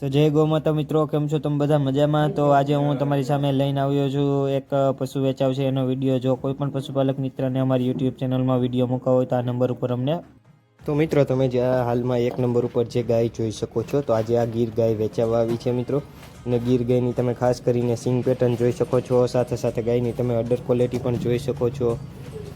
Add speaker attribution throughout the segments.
Speaker 1: તો જય ગૌમાતા મિત્રો, કેમ છો તમે બધા મજામાં? તો આજે હું તમારી સામે લઈને આવ્યો છું એક પશુ વેચાવ છે એનો વીડિયો. જો કોઈ પણ પશુપાલક મિત્રને અમારી યુટ્યુબ ચેનલમાં વીડિયો મૂકવા હોય તો આ નંબર ઉપર અમને તો મિત્રો, તમે જે હાલમાં એક નંબર ઉપર જે ગાય જોઈ શકો છો, તો આજે આ ગીર ગાય વેચાવા આવી છે મિત્રો. અને ગીર ગાયની તમે ખાસ કરીને સિંગ પેટર્ન જોઈ શકો છો, સાથે સાથે ગાયની તમે અડર ક્વોલિટી પણ જોઈ શકો છો.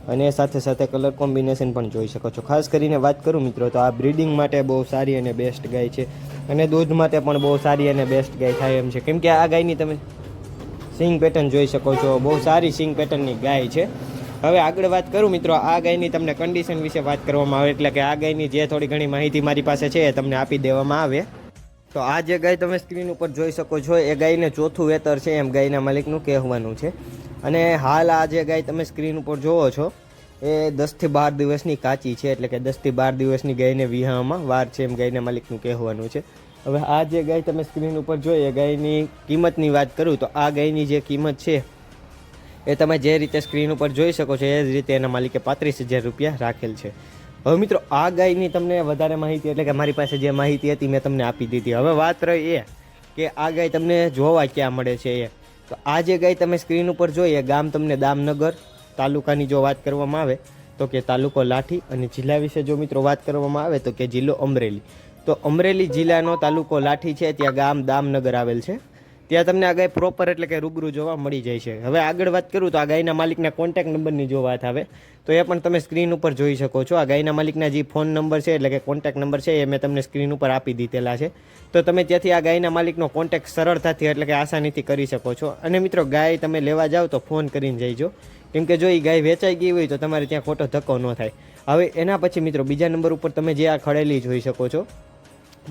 Speaker 1: અને સાથે સાથે કલર કોમ્બિનેશન પણ જોઈ શકો છો. ખાસ કરીને વાત કરું મિત્રો, તો આ બ્રીડિંગ માટે બહુ સારી અને બેસ્ટ ગાય છે. અને દૂધ માટે પણ બહુ સારી અને બેસ્ટ ગાય થાય એમ છે. કેમ કે આ ગાયની તમે સિંગ પેટર્ન જોઈ શકો છો. બહુ સારી સિંગ પેટર્નની ગાય છે. હવે આગળ વાત કરું મિત્રો, આ ગાયની તમને કન્ડિશન વિશે વાત કરવામાં આવે, એટલે કે આ ગાયની જે થોડી ઘણી માહિતી મારી પાસે છે એ તમને આપી દેવામાં આવે. તો આ જે ગાય તમે સ્ક્રીન ઉપર જોઈ શકો છો, એ ગાયને ચોથું વેતર છે એમ ગાયના માલિકનું કહેવાનું છે. અને હાલ આ જે ગાય તમે સ્ક્રીન ઉપર જોવો છો, એ દસથી બાર દિવસની કાચી છે, એટલે કે દસથી બાર દિવસની ગાયને વિહામાં વાર છે એમ ગાયના માલિકનું કહેવાનું છે. હવે આ જે ગાય તમે સ્ક્રીન ઉપર જોઈએ ગાયની કિંમતની વાત કરું, તો આ ગાયની જે કિંમત છે, એ તમે જે રીતે સ્ક્રીન ઉપર જોઈ શકો છો, એ જ રીતે એના માલિકે પાંત્રીસ હજાર રૂપિયા રાખેલ છે. હવે મિત્રો, આ ગાયની તમને વધારે માહિતી, એટલે કે મારી પાસે જે માહિતી હતી, મેં તમને આપી દીધી. હવે વાત રહી એ કે આ ગાય તમને જોવા ક્યાં મળે છે એ. તો આ જે ગાય તમે સ્ક્રીન ઉપર જોઈએ ગામ તમને દામનગર તાલુકાની જો વાત કરવામાં આવે, તો કે તાલુકો લાઠી અને જિલ્લા વિશે જો મિત્રો વાત કરવામાં આવે, તો કે જિલ્લો અમરેલી. તો અમરેલી જિલ્લાનો તાલુકો લાઠી છે, ત્યાં ગામ દામનગર આવેલ છે. ત્યાં તમને આ ગાય પ્રોપર એટલે કે રૂબરૂ જોવા મળી જાય છે. હવે આગળ વાત કરું તો આ ગાયના માલિકના કોન્ટેક નંબરની જો વાત આવે, તો એ પણ તમે સ્ક્રીન ઉપર જોઈ શકો છો. આ ગાયના માલિકના જે ફોન નંબર છે એટલે કે કોન્ટેક નંબર છે, એ મેં તમને સ્ક્રીન ઉપર આપી દીધેલા છે. તો તમે ત્યાંથી આ ગાયના માલિકનો કોન્ટેક સરળતાથી એટલે કે આસાનીથી કરી શકો છો. અને મિત્રો, ગાય તમે લેવા જાઓ તો ફોન કરીને જઈજો. કેમ કે જો એ ગાય વેચાઈ ગઈ હોય તો તમારે ત્યાં ખોટો ધક્કો ન થાય. હવે એના પછી મિત્રો, બીજા નંબર ઉપર તમે જે આ ખડેલી જોઈ શકો છો,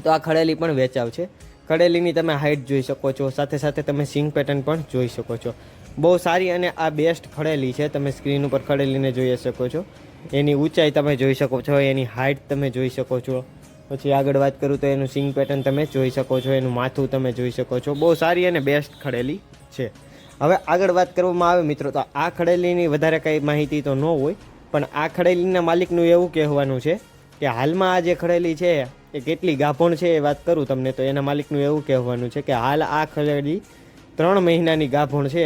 Speaker 1: તો આ ખડેલી પણ વેચાવ છે. ખડેલીની તમે હાઇટ જોઈ શકો છો. સાથે સાથે તમે સિંગ પેટર્ન પણ જોઈ શકો છો. બહુ સારી અને આ બેસ્ટ ખડેલી છે. તમે સ્ક્રીન ઉપર ખડેલીને જોઈ શકો છો. એની ઊંચાઈ તમે જોઈ શકો છો. એની હાઇટ તમે જોઈ શકો છો. પછી આગળ વાત કરું તો એનું સિંગ પેટર્ન તમે જોઈ શકો છો. એનું માથું તમે જોઈ શકો છો. બહુ સારી અને બેસ્ટ ખડેલી છે. હવે આગળ વાત કરવામાં આવે મિત્રો, તો આ ખડેલીની વધારે કંઈ માહિતી તો ન હોય, પણ આ ખડેલીના માલિકનું એવું કહેવાનું છે કે હાલમાં આ જે ખડેલી છે એ કેટલી ગાભણ છે એ વાત કરું તમને, તો એના માલિકનું એવું કહેવાનું છે કે હાલ આ ખડેલી ત્રણ મહિનાની ગાભણ છે.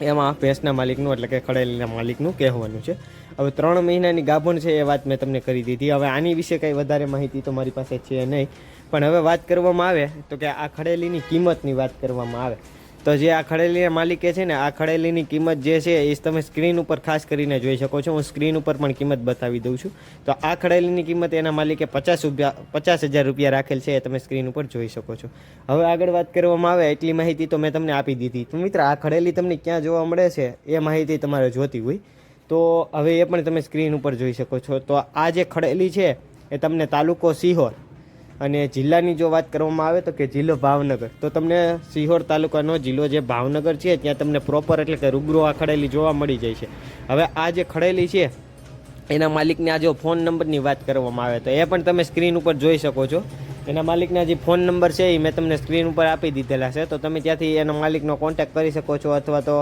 Speaker 1: એમાં ભેંસના માલિકનું એટલે કે ખડેલીના માલિકનું કહેવાનું છે. હવે ત્રણ મહિનાની ગાભણ છે એ વાત મેં તમને કરી દીધી. હવે આની વિશે કંઈ વધારે માહિતી તો મારી પાસે છે નહીં. પણ હવે વાત કરવામાં આવે તો કે આ ખડેલીની કિંમતની વાત કરવામાં આવે. તો જે આ ખડેલીના માલિકે છે ને, આ ખડેલીની કિંમત જે છે એ તમે સ્ક્રીન ઉપર ખાસ કરીને જોઈ શકો છો. હું સ્ક્રીન ઉપર પણ કિંમત બતાવી દઉં છું. તો આ ખડેલીની કિંમત એના માલિકે પચાસ રૂપિયા, પચાસ હજાર રૂપિયા રાખેલ છે એ તમે સ્ક્રીન ઉપર જોઈ શકો છો. હવે આગળ વાત કરવામાં આવે, એટલી માહિતી તો મેં તમને આપી દીધી. તો મિત્ર, આ ખડેલી તમને ક્યાં જોવા મળે છે એ માહિતી તમારે જોતી હોય. તો હવે એ પણ તમે સ્ક્રીન ઉપર જોઈ શકો છો. તો આ જે ખડેલી છે એ તમને તાલુકો સિહોર અને જિલ્લાની જો વાત કરવામાં આવે તો કે જિલ્લો ભાવનગર. તો તમને સિહોર તાલુકાનો જિલ્લો જે ભાવનગર છે, ત્યાં તમને પ્રોપર એટલે કે રૂબરૂ આ ખડેલી જોવા મળી જાય છે. હવે આ જે ખડેલી છે, એના માલિકને આ જો ફોન નંબરની વાત કરવામાં આવે તો એ પણ તમે સ્ક્રીન ઉપર જોઈ શકો છો. એના માલિકના જે ફોન નંબર છે, એ મેં તમને સ્ક્રીન ઉપર આપી દીધેલા છે. તો તમે ત્યાંથી એના માલિકનો કોન્ટેક્ટ કરી શકો છો અથવા તો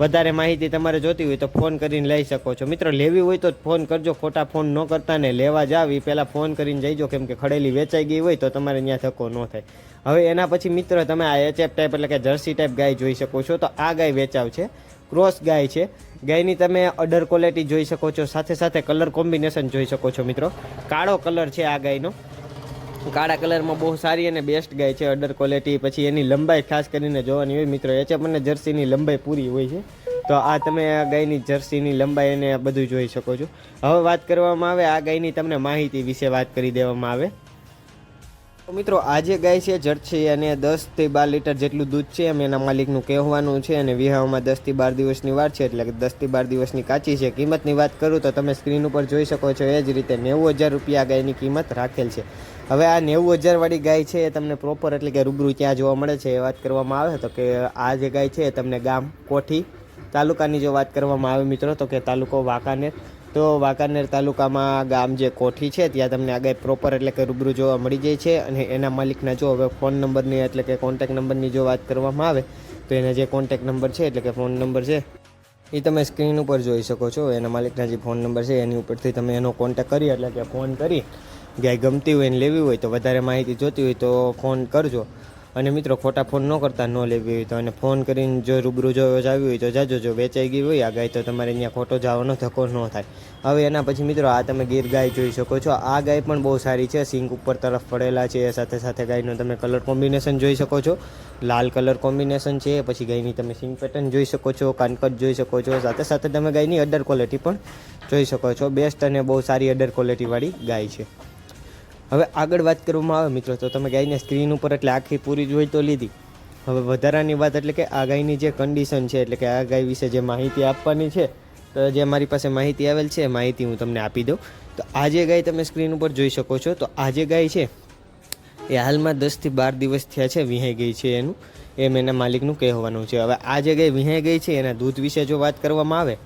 Speaker 1: વધારે માહિતી તમારે જોતી હોય તો ફોન કરીને લઈ શકો છો. મિત્રો, લેવી હોય તો ફોન કરજો. ખોટા ફોન ન કરતા ને લેવા જાવ. એ પહેલાં ફોન કરીને જઈજો કેમ કે ખડેલી વેચાઈ ગઈ હોય તો તમારે ત્યાં ધક્કો ન થાય. હવે એના પછી મિત્રો, તમે આ એચએફ ટાઈપ એટલે કે જર્સી ટાઈપ ગાય જોઈ શકો છો. તો આ ગાય વેચાવ છે. ક્રોસ ગાય છે. ગાયની તમે અડર ક્વોલિટી જોઈ શકો છો. સાથે સાથે કલર કોમ્બિનેશન જોઈ શકો છો મિત્રો. કાળો કલર છે આ ગાયનો. કાળા કલરમાં બહુ સારી અને બેસ્ટ ગાય છે અડર ક્વોલિટી પછી એની લંબાઈ ખાસ કરીને જોવાની હોય મિત્રો એચએફ અને જર્સીની લંબાઈ પૂરી હોય છે. તો આ તમે આ ગાયની જર્સીની લંબાઈ અને આ બધું જોઈ શકો છો. હવે વાત કરવામાં આવે, આ ગાયની તમને માહિતી વિશે વાત કરી દેવામાં આવે. મિત્રો આજે ગાય છે, જર્સી અને દસથી બાર લીટર જેટલું દૂધ છે, એમ એના માલિકનું કહેવાનું છે અને વિહાવામાં દસથી બાર દિવસની વાર છે, એટલે કે દસથી બાર દિવસની કાચી છે. કિંમતની વાત કરું તો તમે સ્ક્રીન ઉપર જોઈ શકો છો, એ જ રીતે નેવું હજાર રૂપિયા ગાયની કિંમત રાખેલ છે. હવે આ નેવું હજારવાળી ગાય છે, એ તમને પ્રોપર એટલે કે રૂબરૂ ક્યાં જોવા મળે છે. એ વાત કરવામાં આવે તો કે આ જે ગાય છે, એ તમને ગામ કોઠી તાલુકાની જો વાત કરવામાં આવે મિત્રો, તો કે તાલુકો વાંકાનેર. તો વાંકાનેર તાલુકામાં ગામ જે કોઠી છે, ત્યાં તમને આ ગાય પ્રોપર એટલે કે રૂબરૂ જોવા મળી જાય છે. અને એના માલિકના જો હવે ફોન નંબરની એટલે કે કોન્ટેક નંબરની જો વાત કરવામાં આવે, તો એના જે કોન્ટેક નંબર છે, એટલે કે ફોન નંબર છે એ તમે સ્ક્રીન ઉપર જોઈ શકો છો. એના માલિકના જે ફોન નંબર છે, એની ઉપરથી તમે એનો કોન્ટેક કરી એટલે કે ફોન કરી ગાય ગમતી હોય ને લેવી હોય તો વધારે માહિતી જોતી હોય તો ફોન કરજો. અને મિત્રો, ખોટા ફોન ન કરતા ન લેવી હોય તો અને ફોન કરીને જો રૂબરૂ જો આવી હોય તો જાજો. જો વેચાઈ ગઈ હોય આ ગાય તો તમારે અહીંયા ખોટો જવાનો ધક્કો ન થાય. હવે એના પછી મિત્રો, આ તમે ગીર ગાય જોઈ શકો છો. આ ગાય પણ બહુ સારી છે. સિંક ઉપર તરફ પડેલા છે. સાથે સાથે ગાયનો તમે કલર કોમ્બિનેશન જોઈ શકો છો. લાલ કલર કોમ્બિનેશન છે. પછી ગાયની તમે સિંગ પેટર્ન જોઈ શકો છો. કાનકટ જોઈ શકો છો. સાથે સાથે તમે ગાયની અડર ક્વોલિટી પણ જોઈ શકો છો. બેસ્ટ અને બહુ સારી અડર ક્વોલિટીવાળી ગાય છે. હવે આગળ વાત કરવામાં આવે મિત્રો, તો તમે ગાયને સ્ક્રીન ઉપર એટલે આખી પૂરી જોઈ તો લીધી. હવે વધારાની વાત એટલે કે આ ગાયની જે કન્ડિશન છે, એટલે કે આ ગાય વિશે જે માહિતી આપવાની છે, તો જે મારી પાસે માહિતી આવેલ છે માહિતી હું તમને આપી દઉં. તો આ જે ગાય તમે સ્ક્રીન ઉપર જોઈ શકો છો, તો આ જે ગાય છે, એ હાલમાં દસથી બાર દિવસ થયા છે, વિહાઈ ગઈ છે એનું, એમ એના માલિકનું કહેવાનું છે. હવે આ જે ગાય વિહાઈ ગઈ છે, એના દૂધ વિશે જો વાત કરવામાં આવે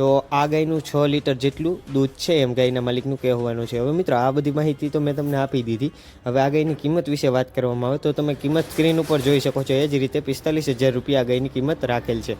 Speaker 1: તો આ ગાયનું છ લીટર જેટલું દૂધ છે એમ ગાયના માલિકનું કહેવાનું છે. હવે મિત્રો, આ બધી માહિતી તો મેં તમને આપી દીધી. હવે આ ગાયની કિંમત વિશે વાત કરવામાં આવે તો તમે કિંમત સ્ક્રીન ઉપર જોઈ શકો છો. એ જ રીતે પિસ્તાલીસ હજાર રૂપિયા આ ગાયની કિંમત રાખેલ છે.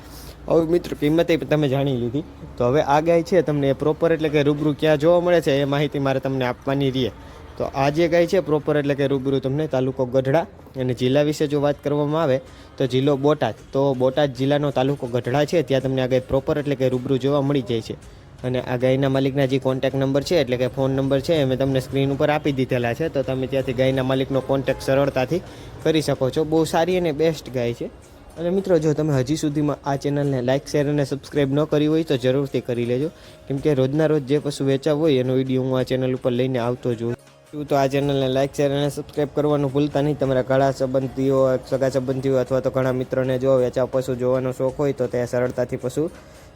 Speaker 1: હવે મિત્રો, કિંમત તમે જાણી લીધી. તો હવે આ ગાય છે, તમને પ્રોપર એટલે કે રૂબરૂ ક્યાં જોવા મળે છે એ માહિતી મારે તમને આપવાની રહે. તો આ જે ગાય છે પ્રોપર એટલે કે રૂબરૂ તમને તાલુકો ગઢડા અને જિલ્લા વિશે જો વાત કરવામાં આવે, તો જિલ્લો બોટાદ. તો બોટાદ જિલ્લાનો તાલુકો ગઢડા છે, ત્યાં તમને આ ગાય પ્રોપર એટલે કે રૂબરૂ જોવા મળી જાય છે. અને આ ગાયના માલિકના જે કોન્ટેક નંબર છે, એટલે કે ફોન નંબર છે, એ મેં તમને સ્ક્રીન ઉપર આપી દીધેલા છે. તો તમે ત્યાંથી ગાયના માલિકનો કોન્ટેક સરળતાથી કરી શકો છો. બહુ સારી અને બેસ્ટ ગાય છે. અને મિત્રો, જો તમે હજી સુધીમાં આ ચેનલને લાઇક શેર અને સબસ્ક્રાઇબ ન કરી હોય, તો જરૂરથી કરી લેજો. કેમ કે રોજના રોજ જે પશુ વેચાવ હોય, એનો વીડિયો હું આ ચેનલ ઉપર લઈને આવતો જ હોઉં તો આ ચેનલને લાઇક શેર અને સબસ્ક્રાઈબ કરવાનું ભૂલતા નહીં. તમારા ઘણા સંબંધીઓ, સગા સંબંધીઓ અથવા તો ઘણા મિત્રોને જો વેચાવ પશુ જોવાનો શોખ હોય તો તે સરળતાથી પશુ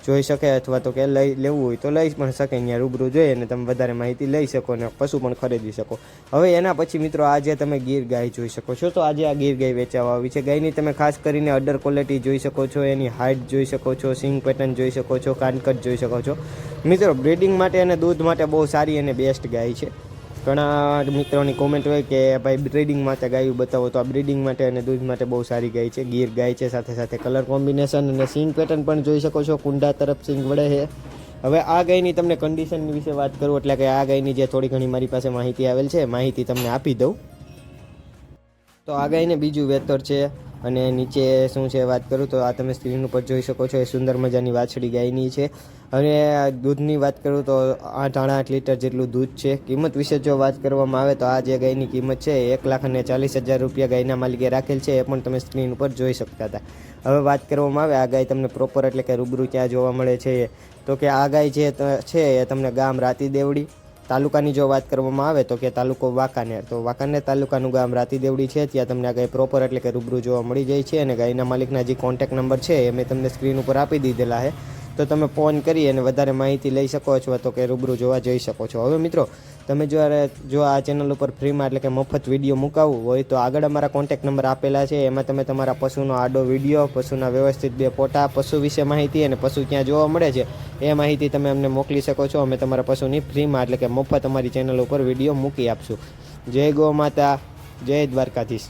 Speaker 1: જોઈ શકે અથવા તો કે લઈ લેવું હોય તો લઈ પણ શકે. અહીંયા રૂબરૂ જોઈએ અને તમે વધારે માહિતી લઈ શકો અને પશુ પણ ખરીદી શકો. હવે એના પછી મિત્રો આજે તમે ગીર ગાય જોઈ શકો છો. તો આજે આ ગીર ગાય વેચાવા આવી છે. ગાયની તમે ખાસ કરીને અડર ક્વોલિટી જોઈ શકો છો, એની હાઇટ જોઈ શકો છો સિંગ પેટર્ન જોઈ શકો છો, કાનકટ જોઈ શકો છો. મિત્રો બ્રીડિંગ માટે અને દૂધ માટે બહુ સારી અને બેસ્ટ ગાય છે. ઘણા મિત્રોની કોમેન્ટ હોય કે, ભાઈ બ્રીડિંગ માટે ગાયું બતાવો. તો આ બ્રીડિંગ માટે અને દૂધ માટે બહુ સારી ગાય છે. ગીર ગાય છે, સાથે સાથે કલર કોમ્બિનેશન અને સિંગ પેટર્ન પણ જોઈ શકો છો. કુંડા તરફ સિંગ વળે છે. હવે આ ગાયની તમને કન્ડિશન વિશે વાત કરું, એટલે કે આ ગાયની જે થોડી ઘણી મારી પાસે માહિતી આવેલ છે, માહિતી તમને આપી દઉં. તો આ ગાયને બીજું વેતર છે અને નીચે શું છે વાત કરું તો આ તમે સ્ક્રીન ઉપર જોઈ શકો છો, એ સુંદર મજાની વાછડી ગાયની છે. અને દૂધની વાત કરું તો આઠ આણા આઠ લીટર જેટલું દૂધ છે. કિંમત વિશે જો વાત કરવામાં આવે તો આ જે ગાયની કિંમત છે એક લાખ અને ચાલીસ હજાર રૂપિયા ગાયના માલિકે રાખેલ છે, એ પણ તમે સ્ક્રીન ઉપર જોઈ શકતા હતા. હવે વાત કરવામાં આવે, આ ગાય તમને પ્રોપર એટલે કે રૂબરૂ ક્યાં જોવા મળે છે તો કે આ ગાય જે છે એ તમને ગામ રાતી દેવડી તાલુકાની જો વાત કરવામાં આવે તો કે તાલુકો વાંકાનેર. તો વાંકાનેર તાલુકાનું ગામ રાતીદેવડી છે. ત્યાં તમને આ ગાય પ્રોપર એટલે કે રૂબરૂ જોવા મળી જાય છે અને ગાયના માલિકના જે કોન્ટેક નંબર છે એ મેં તમને સ્ક્રીન ઉપર આપી દીધેલા છે. તો તમે ફોન કરી અને વધારે માહિતી લઈ શકો અથવા તો કે રૂબરૂ જોવા જઈ શકો છો. હવે મિત્રો તમે જો જો આ ચેનલ ઉપર ફ્રીમાં એટલે કે મફત વીડિયો મુકાવવું હોય તો આગળ અમારા કોન્ટેક નંબર આપેલા છે. એમાં તમે તમારા પશુનો આડો વીડિયો પશુના વ્યવસ્થિત બે ફોટા, પશુ વિશે માહિતી અને પશુ ક્યાં જોવા મળે છે, એ માહિતી તમે અમને મોકલી શકો છો. અમે તમારા પશુની ફ્રીમાં એટલે કે મફત અમારી ચેનલ ઉપર વીડિયો મૂકી આપશું. જય ગૌ માતા, જય દ્વારકાધીશ.